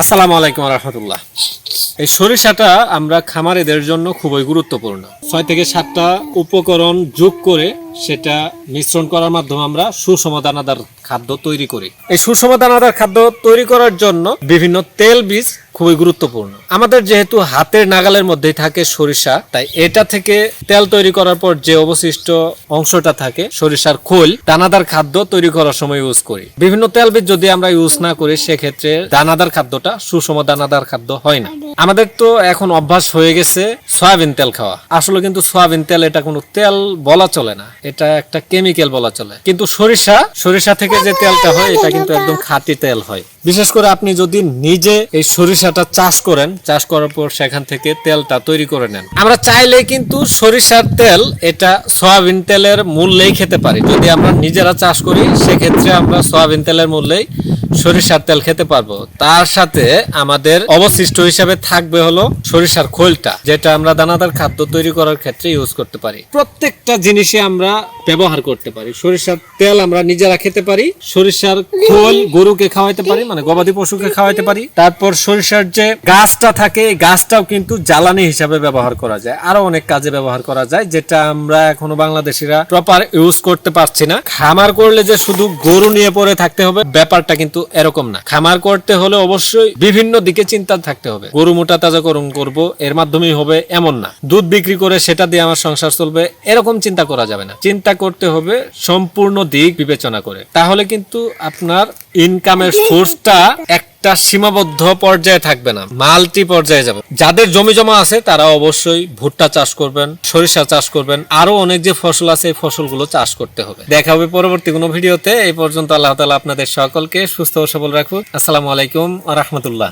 আসসালামু আলাইকুম রহমতুল্লাহ। এই সরিষাটা আমরা খামারেদের জন্য খুবই গুরুত্বপূর্ণ। ছয় থেকে সাতটা উপকরণ যোগ করে সেটা মিশ্রণ করার মাধ্যমে আমরা সুষম দানাদার খাদ্য তৈরি করি। এই সুষম দানাদার খাদ্য তৈরি করার জন্য বিভিন্ন তেল বীজ খুবই গুরুত্বপূর্ণ। আমাদের যেহেতু হাতের নাগালের মধ্যেই থাকে সরিষা, তাই এটা থেকে তেল তৈরি করার পর যে অবশিষ্ট অংশটা থাকে, সরিষার খোল, দানাদার খাদ্য তৈরি করার সময় ইউজ করি। বিভিন্ন তেল বীজ যদি আমরা ইউজ না করি, সেক্ষেত্রে দানাদার খাদ্যটা, সুষম দানাদার খাদ্য হয় না। আমাদের তো এখন অভ্যাস হয়ে গেছে সয়াবিন তেল খাওয়া। আসলে কিন্তু সয়াবিন তেল, এটা কোনো তেল বলা চলে না। এটা একটা কেমিক্যাল বলা চলে। কিন্তু সরিষা সরিষা থেকে যে তেলটা হয়, এটা কিন্তু একদম খাঁটি তেল হয়। বিশেষ করে আপনি যদি নিজে এই সরিষাটা চাষ করেন, চাষ করার পর সেখান থেকে তেলটা তৈরি করে নেন। আমরা চাইলে কিন্তু সরিষার তেল, এটা সয়াবিন তেলের মূল্যেই খেতে পারি। যদি আমরা নিজেরা চাষ করি, সেক্ষেত্রে আমরা সয়াবিন তেলের মূল্যেই সরিষার তেল খেতে পারব। তার সাথে আমাদের অবশিষ্ট হিসাবে থাকবে হলো সরিষার খোলটা, যেটা আমরা দানাদার খাদ্য তৈরি করার ক্ষেত্রে ইউজ করতে পারি। প্রত্যেকটা জিনিসে আমরা ব্যবহার করতে পারি। সরিষার তেল আমরা নিজেরা খেতে পারি, সরিষার খোল গরুকে খাওয়াইতে পারি মানে গবাদি পশুকে খাওয়াইতে পারি। তারপর সরিষার যে গাছটা থাকে এই গাছটাও কিন্তু জ্বালানি হিসাবে ব্যবহার করা যায়। আরও অনেক কাজে ব্যবহার করা যায় যেটা আমরা এখনও বাংলাদেশিরা প্রপার ইউজ করতে পারছি না। খামার করলে যে শুধু গরু নিয়ে পড়ে থাকতে হবে ব্যাপারটা কিন্তু এরকম না। খামার করতে হলে অবশ্যই বিভিন্ন দিকে চিন্তা থাকতে হবে। গরু মোটা তাজা তাজাকরণ করব এর মাধ্যমেই হবে এমন না। দুধ বিক্রি করে সেটা দিয়ে আমার সংসার চলবে এরকম চিন্তা করা যাবে না। চিন্তা করতে হবে সম্পূর্ণ দিক বিবেচনা করে। তাহলে কিন্তু আপনার ইনকামের সোর্সটা একটা সীমাবদ্ধ পর্যায়ে থাকবে না, মাল্টি পর্যায়ে যাবে। যাদের জমি জমা আছে, তারা অবশ্যই ভুট্টা চাষ করবেন, সরিষা চাষ করবেন আরও অনেক যে ফসল আছে, এই ফসলগুলো চাষ করতে হবে। দেখা হবে পরবর্তী কোনো ভিডিওতে। এই পর্যন্ত আল্লাহ তালা আপনাদের সকলকে সুস্থ ও সবল রাখুন আসসালামু আলাইকুম রহমতুল্লাহ।